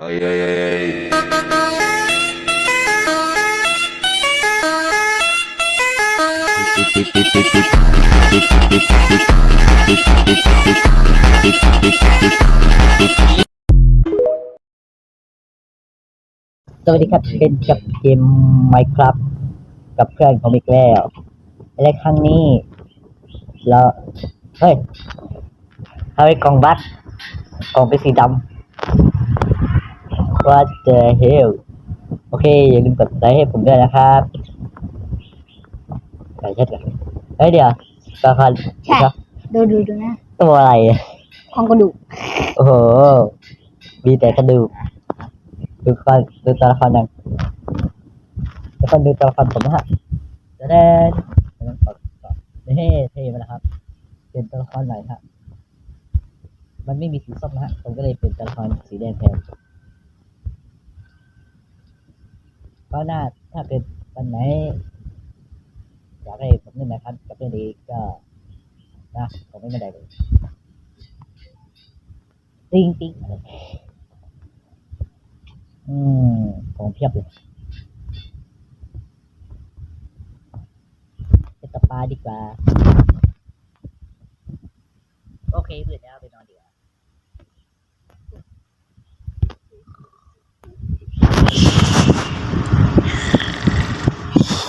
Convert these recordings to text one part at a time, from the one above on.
Ay, ay, ay, ay. สวัสดีครับเป็นกับเกม Minecraft กับเพื่อนผมอีกแล้วและครั้งนี้ เราเฮ้ยเอาไอ้กล่องบัตรกล่องเป็นสีดำ What the hell โอเค อย่าลืมกดไลค์ให้ผมด้วยนะครับใส่เช็ดกันเฮ้ยเดี๋ยวตัวละครใช่ ดูดูดูนะ ตัวอะไรอะของกระดูก โอ้โห มีแต่กระดูก ดูคอนดูตัวละครหนังทุกคนดูตัวละครผมนะฮะจะได้ไม่ต้องกดก่อนเฮ้เท่มาแล้วครับ เป็นตัวละครใหม่ครับ มันไม่มีสีส้มนะฮะ ผมก็เลยเป็นตัวละครสีแดงแทน ก็น่าถ้าเป็นวันไหนอยากให้ผมเล่นนะครับกับเพื่อนดีก็นะผมไม่ได้เลยติ้งติ้งอะไรอืมของเพียบเลยไปตกปลาดีกว่า โอเคเบื่อแล้ว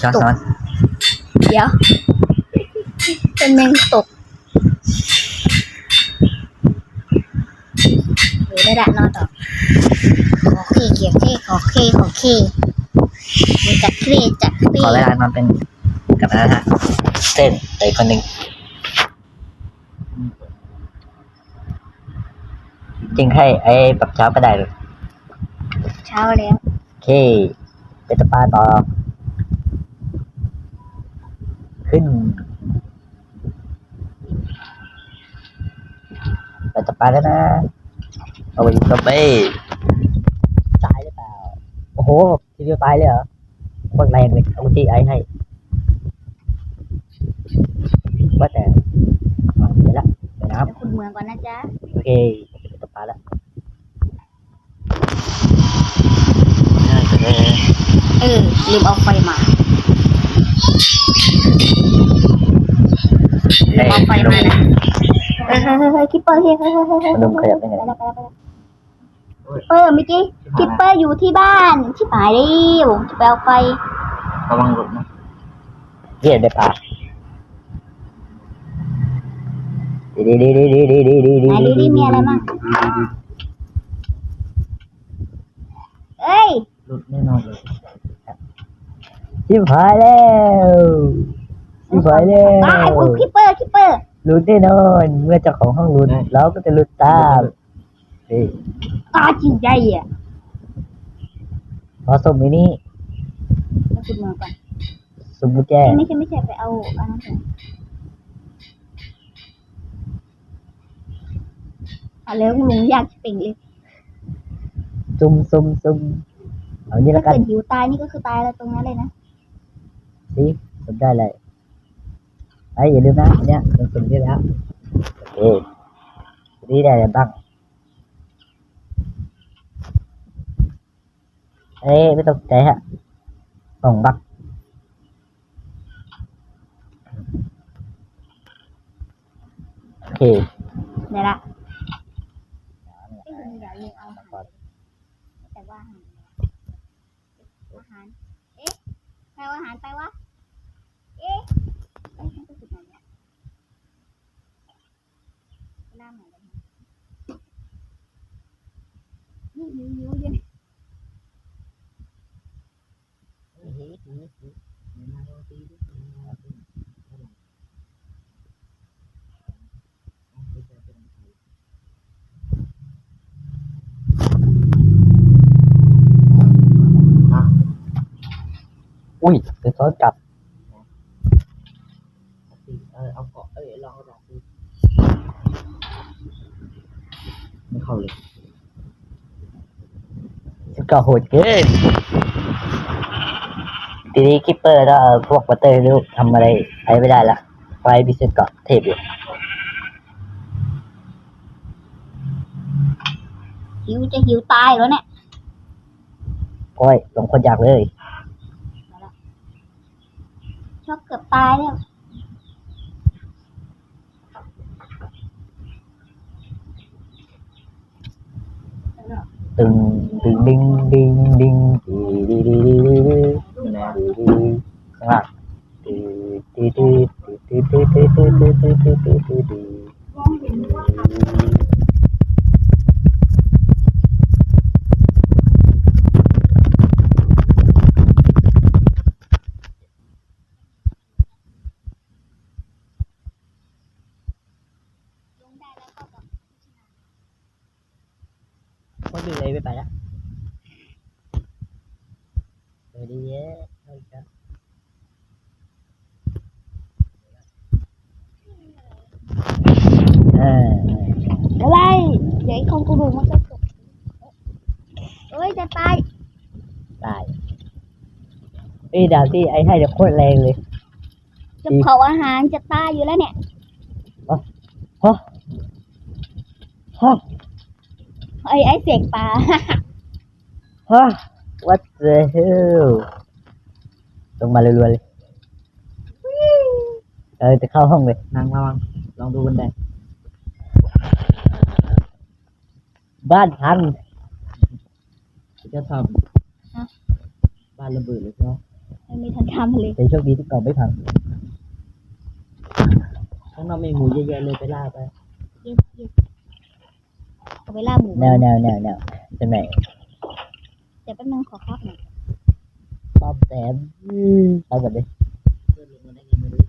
ไปนอนดีกว่าช้อนช้อนเดี๋ยว เป็นแมงตกหรือได้ละนอนต่อขอเคเกียร์เคขอเคขอเคมันจะเครีจะเครีขอเวลานอนเป็นกับนะฮะเส้นไปคนหนึ่งจริงให้ไอ้ปรับเช้าก็ได้เลยเช้าแล้วโอเคเป็นตะปาต่อ ขึ้นเป็นตะปาแล้วนะ เอาไปยิงกระเบ้ตายหรือเปล่า โอ้โห ทีเดียวตายเลยเหรอโคตรแรงเลยเอาที่ไอให้ ว่าแต่อะไปละไปน้ไปขุดเมืองก่อนนะจ๊ะำโอเคเป็นตะปาแล้วเออลืมเอาไฟมาลืม เอาไฟมานะเฮ้ยเฮ้ยเฮ้ยเฮ้ยคิปเปอร์เฮ้ยเฮ้ยเฮ้ยเฮ้ยเฮ้ยมันดมขยับได้ไงไปแล้วไปแล้วไปแล้วคิปเปอร์เมื่อกี้คิปเปอร์อยู่ที่บ้านชิบหายแล้วจะไปเอาไฟระวังหลุดนะเหี้ยได้ปลาดีดีดีดีดีดีดีดีไหนดูดิมีอะไรบ้างเอ้ยหลุดแน่นอนเลยชิบหายแล้วชิบหายแล้วอ้าวอุ๊ยคิปเปอร์คิปเปอร์ หลุดแน่นอน เมื่อเจ้าของห้องหลุดเราก็จะหลุดตามเฮ้ยตาจริงใจอะพอสมมินี่ไปขุดเมืองก่อนสมมุติแจไม่ใช่ไม่ใช่ไปเอาอันนั้นก่อนเอาแล้วลุงอยากเป่งเลย ซุ่มซุ่มซุ่มเอานี่ถ้าละกันเกิดหิวตายนี่ก็คือตายแล้วตรงนั้นเลยนะสิสมได้เลย đấy อย่าลืมนะเนี่ยเป็นสิ่งที่แล้วโอเคดีได้เดี๋ยวตั้งเอ้ไม่ตกใจฮะส่งบักโอเคได้ละแต่ว่าอาหารเอ๊ะแปลว่าอาหารไปวะ ui cái số cặp. Ông có ấy lo rồi không liền. กลับเออเอาเกาะเอ้ยลองลองดูไม่เข้าเลยชุดเกาะโหดเกินทีนี้คิปเปอร์ก็เอาพวกบัตเตอร์ลูกทำอะไรใช้ไม่ได้ละไฟบิสเซตเกาะเทพอยู่หิวจะหิวตายแล้วเนี่ยก้อยสองคนอยากเลยชอบเกือบตายแล้ว ตึงตึงดิงดิงดิงดีดีดีดีดีดีนะดีดีข้างล่างดีดี เอ้ยจะตายตายไอ้ดาบที่ไอ้ให้เดี๋ยวโคตรแรงเลย จะเผาอาหารจะตายอยู่แล้วเนี่ยฮะฮะไอ้ไอ้เสกปลาฮะ what the hell ลงมาเรัวๆเลยเออจะเข้าห้องเลยนั่งระวังลองดูบันไดบ้านพัง จะทฮะำบ้านระเบิดเลยใช่ไหมไม่มีทันทำเลยแต่โชคดีที่เก่าไม่พังข้างนอกมีหมูเยอะแยะเลยไปล่าไปเย็ดเย็ดเอาไปล่าหมูแนวแนวแนวแนวใช่ไหมเดี๋ยวแป๊บนึงขอครับหน่อยป้อมแสมเอาแบบนี้เพื่อนลงมาได้ไงไม่รู้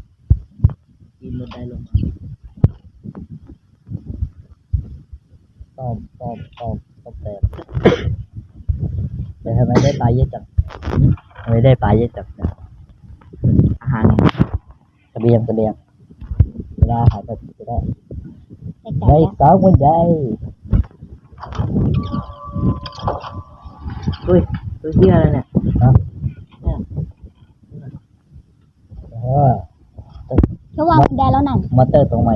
ปีนบันไดลงมาป้อมป้อมป้อมป้อมแสม แต่ทำไมได้ปลาเยอะจังทำไมได้ปลาเยอะจังนะอาหารเสบียงเสบียงเวลาหายไปจะได้ในใจได้นะสองวันใดเฮ้ยตัวเหี้ยอะไรเนี่ยเพราะว่าเขาวางบันไดแล้วนั่นมอเตอร์ตรงใหม่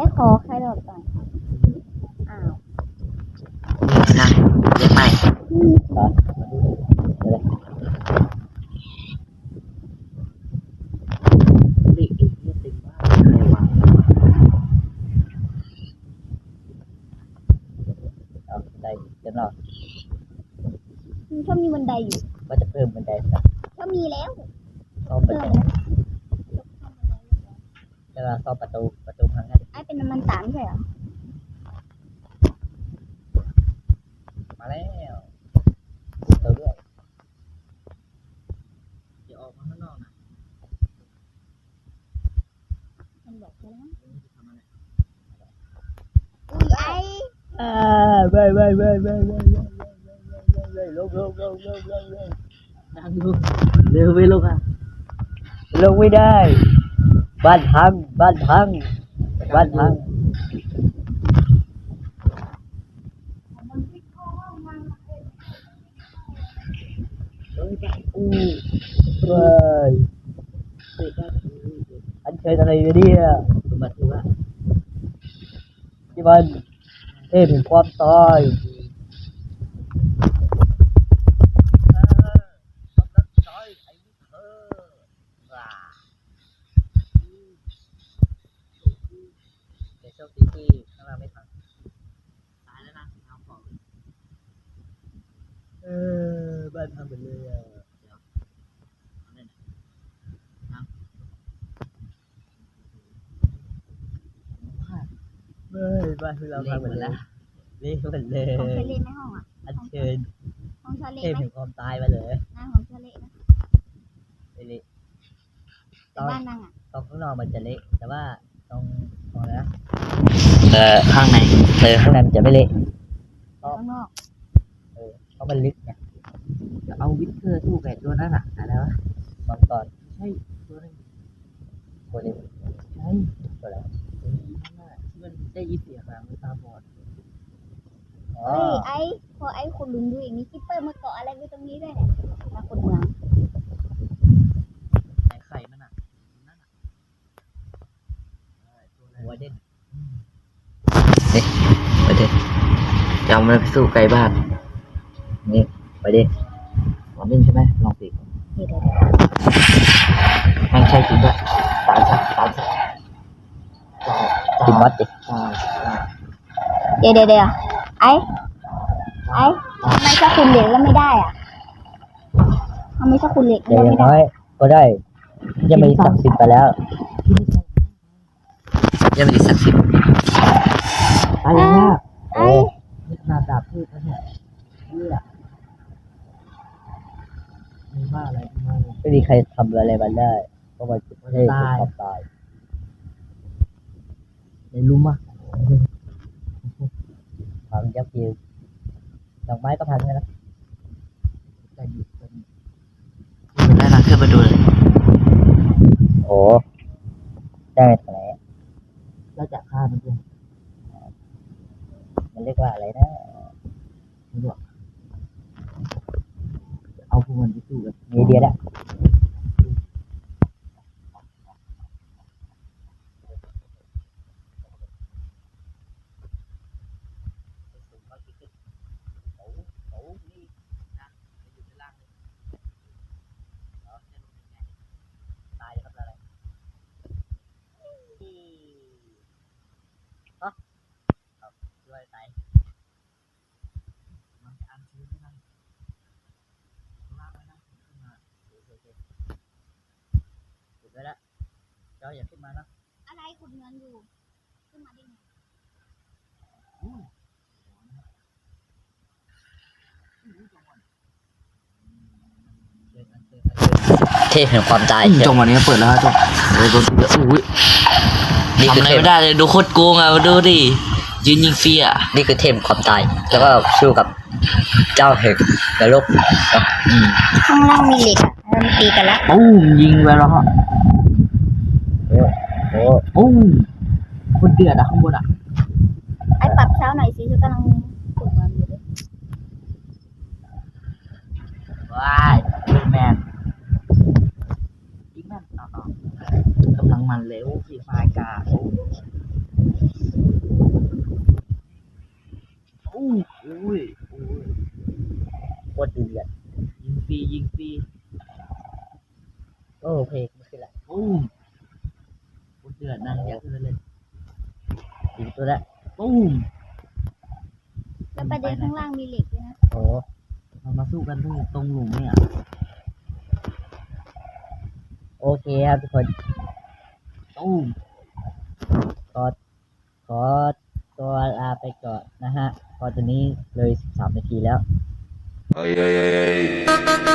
ไม่ขอแครอทก่อนอ้าวนะเยอะไปได้เต็มหรอมันชอบมีบันไดอยู่ว่าจะเพิ่มบันไดสักก็มีแล้วซ่อมบันไดจะมาซ่อประตูประตูพังให้ tapi naman taan kayo. มาแล้วเติมด้วยอย่าออกมาข้างนอกนะ Ang bata lang. ไม่รู้จะทำอะไร Uy, ay! À, về về về về về về về luôn luôn luôn luôn luôn luôn นั่งดูเร็วไปลูกอ่ะ luôn đi đây ban hăng ban hăng quên thôi Ui. Anh chơi thằng này về đi Chị Vân Thêm quan tài บ้านพังหมดเลยอะเอาเนี่ยนะเฮ้ยบ้านที่เราพังหมดแล้วนี่เละหมดเลยของเชยเล่ในห้องอะอันเชิญห้องเชเทเล่พไหมแห่งความตายมาเลยหน้าของเชเล่นะเละแต่บ้านนั่งอะตรงข้างนอกมันจะเละแต่ว่าตรงตรงนะเออข้างในเออข้างในมันจะไม่เละข้างนอกเออเพราะมันลึก เอาวิกเกอร์สู้กับตัวนั้นอะอะไรวะมังกรใช่ตัวนั้นตัวนี้ใช่ตัวแล้วตัวนี้ได้ยินเสียงอะมันตาบอดอ๋อเฮ้ยไอ้พอไอ้คุณลุงดูอย่างนี้คิปเปอร์มาเกาะอะไรไว้ตรงนี้ด้วยเนี่ยมาคนเมืองไหนไข่มันอะนั่นอะเออตัวอะไรหัวเด่นไปเด็ดยังไม่ไปสู้ไกลบ้านนี่ไปดิลอง เล่นใช่ไหมลองสิเดี๋ยวเดี๋ยวแม่งใช่จริงด้วยตายซะตายซะตายกินมัดดิตายตายเดี๋ยวเดี๋ยวเดี๋ยวไอ้ไอ้ทำไมถ้าคุณเหล็กแล้วไม่ได้อะทำไมถ้าคุณเหล็กเดี๋ยวแล้วอย่างไม่ได้น้อยก็ได้ยังไม่ศักดิ์สิทธิ์ไปแล้วยังไม่ได้สักสิบตายยังยากไอ้นี่ขนาดดาบพืชนะเนี่ยเหี้ย มีบ้าอะไรมาเนี่ยไม่มีใครทำอะไรมันได้เพราะมันเป็นเทพตายความตายในรู้มั้ยความยับเยินดอกไม้ก็พังแล้วจะหยุดกันได้นะขึ้นมาดูเลยโอ้ได้มาจากไหนอะแล้วจะฆ่ามันด้วยมันเรียกว่าอะไรนะไม่รู้อะ เอาพวกมันไปสู้กันมีไอเดียแล้ว ตายครับอะไร ด้วยไหน มันจะอันชื้นไม่ได้ลากไม่ได้ขึ้นมา หยุด ไว้แล้วเจ้าอย่าขึ้นมานะอะไรขุดเงินอยู่ ขึ้นมาได้ไงเดินกันเดินกันเทพแห่งความตายจังหวะนี้เปิดแล้วฮะจังเลยตัวอุ้ยนี่ทำคืออะไรเทพไม่ได้เลยดูโคตรโกงอะมาดูดิยืนยิงฟรีอะนี่คือเทพแห่งความตาย แล้วก็สู้กับเจ้าแห่งนรกเนาะอืมข้างล่างมีเหล็กอะแล้วมันตีกันละ ปุ้มยิงไปแล้วฮะโอ้โอ้ ปุ้งคนเดือดอะข้างบนอะไอ้ปรับเช้าหน่อยสิฉันกำลังขุดเงินอยู่เลยว้ายเป็นแมนยิงแมนต่อต่อกำลังมันเร็วสีฟ้ากาโอ้อู้อุ้ยอุ้ย โคตรดีเดือด ยิงฟรียิงฟรี โอ้เพลงไม่ขึ้นละ ปุ้งคนเดือดนั่นอยากขึ้นเลย อีกตัวละ ปุ้ง แล้วประเด็นข้างล่างมีเหล็กด้วยนะ โอ้ เรามาสู้กันตรงตรงหลุมเนี่ย โอเคครับทุกคนตุ้มขอขอตัวลาไปก่อนนะฮะเพอตอนนี้เลย13นาทีแล้ว Ay, ay, ay, ay.